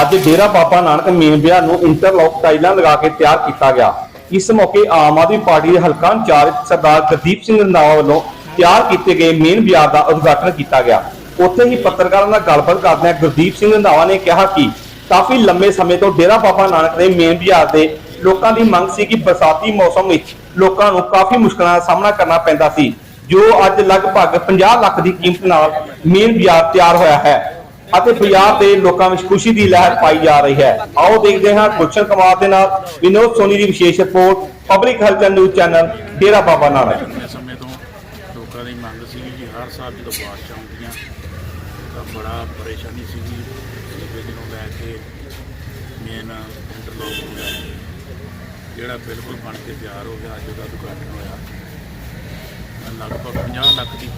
ਅੱਜ ਡੇਰਾ ਬਾਬਾ ਨਾਨਕ ਮੇਨ ਬਾਜ਼ਾਰ ਨੂੰ ਇੰਟਰਲੌਕ ਟਾਈਲਾਂ ਲਗਾ ਕੇ ਤਿਆਰ ਕੀਤਾ ਗਿਆ। ਇਸ ਮੌਕੇ ਆਮ ਆਦਮੀ ਪਾਰਟੀ ਦੇ ਹਲਕਾ ਇੰਚਾਰਜ ਸਰਦਾਰ ਗੁਰਦੀਪ ਸਿੰਘ ਰੰਧਾਵਾ ਵੱਲੋਂ ਤਿਆਰ ਕੀਤੇ ਗਏ ਮੇਨ ਬਾਜ਼ਾਰ ਦਾ ਉਦਘਾਟਨ ਕੀਤਾ ਗਿਆ। ਉੱਥੇ ਹੀ ਪੱਤਰਕਾਰਾਂ ਨਾਲ ਗੱਲਬਾਤ ਕਰਦਿਆਂ ਗੁਰਦੀਪ ਸਿੰਘ ਰੰਧਾਵਾ ਨੇ ਕਿਹਾ ਕਿ ਕਾਫੀ ਲੰਮੇ ਸਮੇਂ ਤੋਂ ਡੇਰਾ ਬਾਬਾ ਨਾਨਕ ਦੇ ਮੇਨ ਬਾਜ਼ਾਰ ਦੇ ਲੋਕਾਂ ਦੀ ਮੰਗ ਸੀ ਕਿ ਬਰਸਾਤੀ ਮੌਸਮ ਵਿੱਚ ਲੋਕਾਂ ਨੂੰ ਕਾਫੀ ਮੁਸ਼ਕਲਾਂ ਦਾ ਸਾਹਮਣਾ ਕਰਨਾ ਪੈਂਦਾ ਸੀ। ਜੋ ਅੱਜ ਲਗਭਗ 50 ਲੱਖ ਦੀ ਕੀਮਤ ਨਾਲ ਮੇਨ ਬਾਜ਼ਾਰ ਤਿਆਰ ਹੋਇਆ ਹੈ। ਅਤੇ ਬਾਜ਼ਾਰ ਦੇ ਲੋਕਾਂ ਵਿੱਚ ਖੁਸ਼ੀ ਦੀ ਲਹਿਰ ਪਾਈ ਜਾ ਰਹੀ ਹੈ। ਆਓ ਦੇਖਦੇ ਹਾਂ ਗੁਲਸ਼ਨ ਕੁਮਾਰ ਦੇ ਨਾਲ ਵਿਨੋਦ ਸੋਨੀ ਦੀ ਵਿਸ਼ੇਸ਼ report, public health news channel, Dera Baba Nanak. ਸਮੇਂ ਤੋਂ ਲੋਕਾਂ ਦੀ ਮੰਗ ਸੀ ਕਿ ਹਰ ਸਾਲ ਜਦੋਂ ਬਾਰਿਸ਼ਾਂ ਆਉਂਦੀਆਂ ਤਾਂ ਬੜਾ ਪਰੇਸ਼ਾਨੀ ਸੀਗੀ। ਸੀਵਰੇਜ ਨੂੰ ਲੈ ਕੇ ਮੇਨ ਇੰਟਰਲੋਕ ਨੂੰ ਲੈ ਕੇ, ਜਿਹੜਾ ਬਿਲਕੁਲ ਬਣ ਕੇ ਤਿਆਰ ਹੋ ਗਿਆ, ਅੱਜ ਉਹਦਾ ਉਦਘਾਟਨ ਹੋਇਆ। ਲਗਭਗ 50 ਲੱਖ ਦੀ